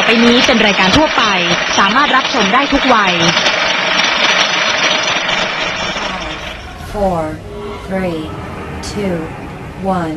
ต่อไปนี้เป็นรายการทั่วไป สามารถรับชมได้ทุกวัย four, three, two, one.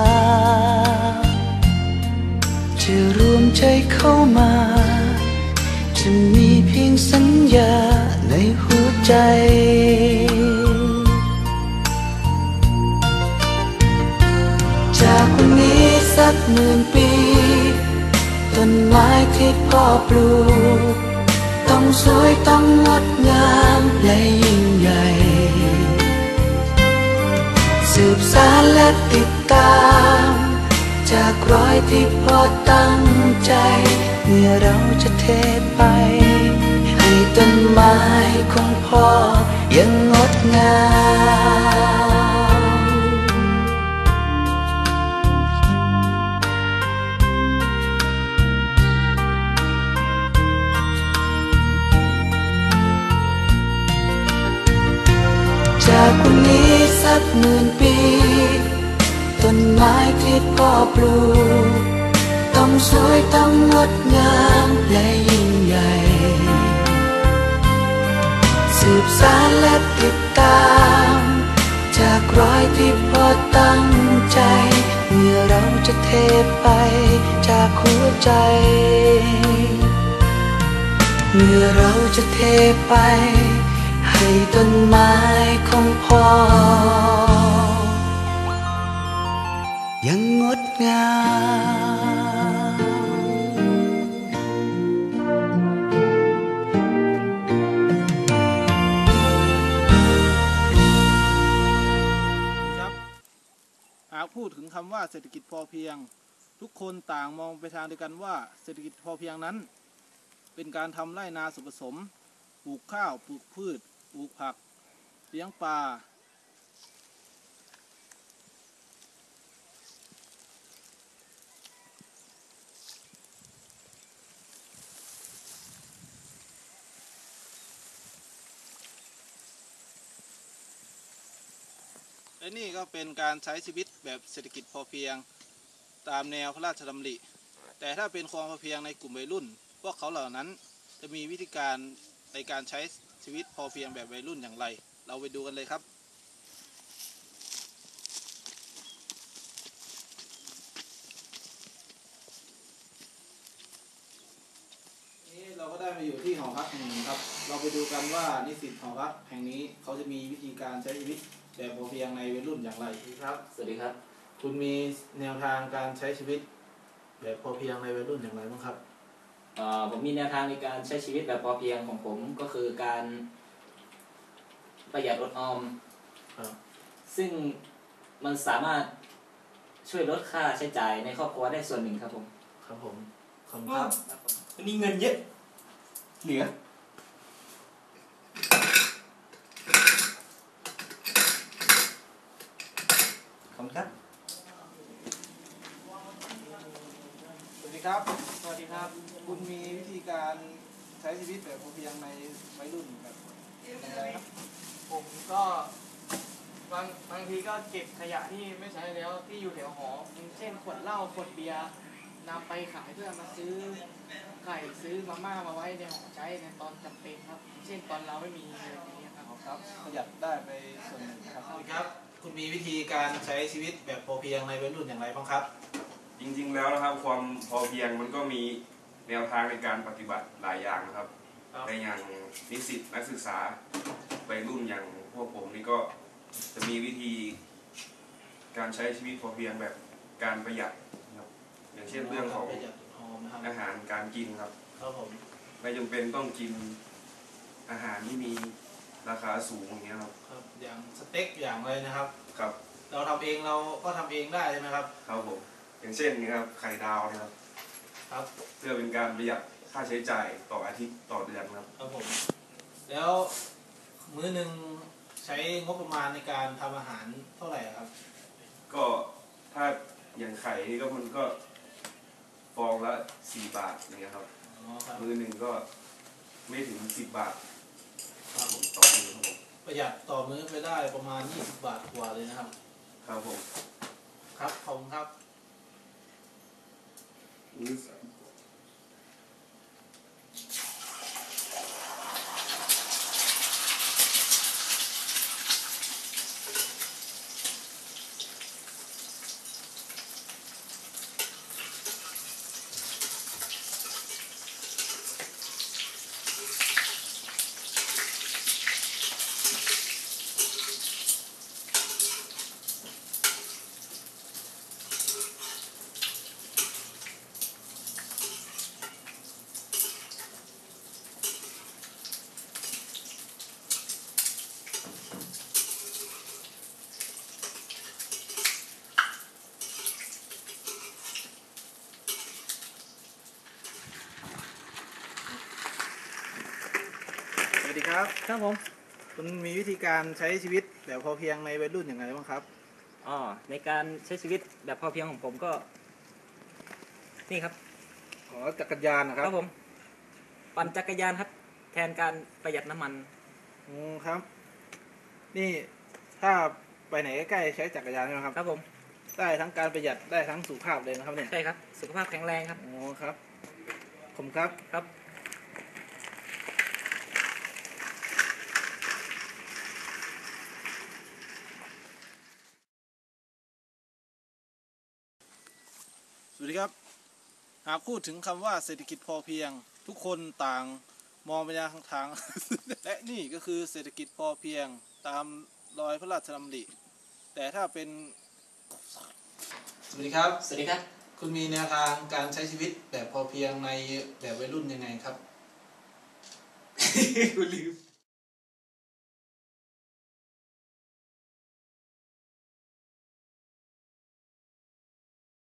จะมีเพียงสัญญาในหัวใจ จากวันนี้สักหมื่นปี ต้นไม้ที่พ่อปลูก ต้องสวยต้องงดงามและยิ่งใหญ่สืบสารและติดตาม จากรอยที่พ่อตั้งใจ มื่อเราจะเทไป ให้ต้นไม้ของพ่อยังงดงามจากวันนี้สักหมื่นปี ต้นไม้ที่พ่อปลูก ต้องสวยต้องงดงามและยิ่งใหญ่ สืบสารและติดตาม จากรอยที่พ่อตั้งใจ เมื่อเราจะเทไปจากหัวใจ เมื่อเราจะเทไป ให้ต้นไม้ของพ่อ ยังงดงาม ถึงคำว่าเศรษฐกิจพอเพียง ทุกคนต่างมองไปทางเดียวกันว่าเศรษฐกิจพอเพียงนั้น เป็นการทำไร่นาสุผสม ปลูกข้าว ปลูกพืช ปลูกผัก เลี้ยงปลา และนี่ก็เป็นการใช้ชีวิตแบบเศรษฐกิจพอเพียง ตามแนวพระราชดำริ แต่ถ้าเป็นความพอเพียงในกลุ่มวัยรุ่น พวกเขาเหล่านั้นจะมีวิธีการในการใช้ชีวิตพอเพียงแบบวัยรุ่นอย่างไร เราไปดูกันเลยครับคอยู่ที่หอพักแห่งหนึ่งครับ เราไปดูกันว่านิสิตหอพักแห่งนี้เขาจะมีวิธีการใช้ชีวิต แบบพอเพียงในวัยรุ่นอย่างไรครับ สวัสดีครับ คุณมีแนวทางการใช้ชีวิต แบบพอเพียงในวัยรุ่นอย่างไรบ้างครับเอ่อผมมีแนวทางในการใช้ชีวิตแบบพอเพียงของผมก็คือการประหยัดอดออม ครับ ซึ่งมันสามารถช่วยลดค่าใช้จ่ายในครอบครัวได้ส่วนหนึ่งครับผม ครับผมขอบคุณครับ วันนี้เงินเยอะ เหลือ ขอบ คุณครับ สวัสดีครับ สวัสดีครับ คุณมีวิธีการใช้ชีวิตแบบพอเพียงในวัยรุ่นแบบอย่างไรครับผมก็บางบางทีก็เก็บขยะที่ไม่ใช้แล้วที่อยู่แถวหออย่างเช่นขวดเหล้าขวดเบียร์นำไปขายเพื่อมาซื้อไก่ซื้อมาม่ามาไว้ในหอใช้ในตอนจำเป็นครับ เช่นตอนเราไม่มีเงินอย่างเงี้ยครับ ครับประหยัดได้ไปส่วนหนึ่งนะครับสวัสดีครับ คุณมีวิธีการใช้ชีวิตแบบพอเพียงในวัยรุ่นอย่างไรบ้างครับ จริงๆแล้วนะครับความพอเพียงมันก็มีแนวทางในการปฏิบัติหลายอย่างนะครับครับในอย่างนิสิตนักศึกษาวัยรุ่นอย่างพวกผมนี่ก็จะมีวิธี การใช้ชีวิตพอเพียงแบบการประหยัดนะครับอย่างเช่นเรื่องของประหยัดออมนะครับอาหารการกินครับ ครับผมไม่จำเป็นต้องกินอาหารที่มี ราคาสูงอย่างเงี้ยครับครับอย่างสเต็กอย่างอะไรนะครับ ครับเราทำเองเราก็ทำเองได้ใช่ไหมครับ ครับผมอย่างเช่นนี่ครับไข่ดาวนะครับ ครับเพื่อเป็นการประหยัดค่าใช้จ่ายต่ออาทิตย์ต่อเดือนครับ ครับผมแล้วมื้อหนึ่งใช้งบประมาณในการทำอาหารเท่าไหร่ครับ ก็ถ้าอย่างไข่นี่ก็มันก็ฟองละสี่บาทอย่างเงี้ยครับ อ๋อครับ มือหนึ่งก็ไม่ถึงสิบบาทครับ ผมต่อมือครับผมประหยัดต่อมื้อไปได้ประมาณ 20 บาทกว่าเลยนะครับ ครับผม ครับขอบคุณครับส วัสดีครับ ครับผม คุณมีวิธีการใช้ชีวิตแบบพอเพียงในวัยรุ่นอย่างไรบ้างครับอ๋อในการใช้ชีวิตแบบพอเพียงของผมก็ นี่ครับขอจักรยานนะคครับรับผม ปั่นจักรยานครับ แทนการประหยัดน้ำมัน อืมครับ นี่ถ้าไปไหนใกล้ๆใช้จักรยานใช่ไหมครับ ครับผม ได้ทั้งการประหยัดได้ทั้งสุขภาพเลยนะครับเนี่ยใช่ครับ สุขภาพแข็งแรงครับ อ๋อครับ ผมครับ ครับ วัสดีครับ หากพูดถึงคำว่าเศรษฐกิจพอเพียง ทุกคนต่างมองไปยังทาง และนี่ก็คือเศรษฐกิจพอเพียงตามรอยพระราชดำริ แต่ถ้าเป็น สวัสดีครับ สวัสดีครับ คุณมีแนวทางการใช้ชีวิตแบบพอเพียงในแบบวัยรุ่นยังไงครับกูลืม